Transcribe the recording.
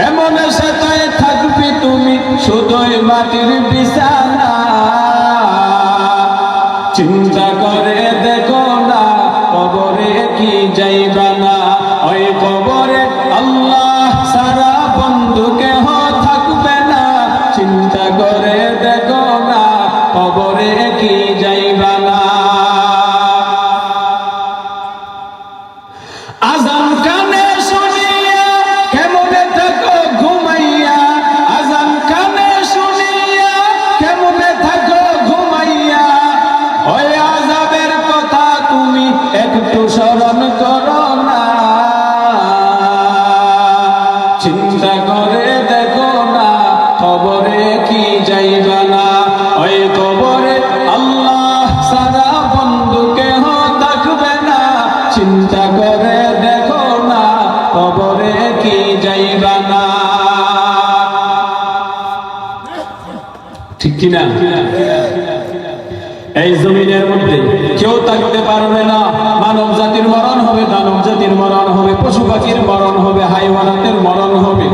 কেমন সাথে থাকবে তুমি? শুধুই মাটির বিছানা। চিন্তা করে দেখো না, কবরে কি যাইবা না? ওই কবরে আল্লাহ সারা বন্ধু কেহ থাকবে না। চিন্তা করে দেখো না, কবরে কি যাইবা না? আজাদ চিন্তা করে দেখো না, কবরে কি যাইবা না। ঠিক কিনা এই জমিনের মধ্যে কেউ থাকতে পারবে না। মানব জাতির মরণ হবে, দানব জাতির মরণ হবে, পশু পাখির মরণ হবে, হাইওয়ানাতের মরণ হবে।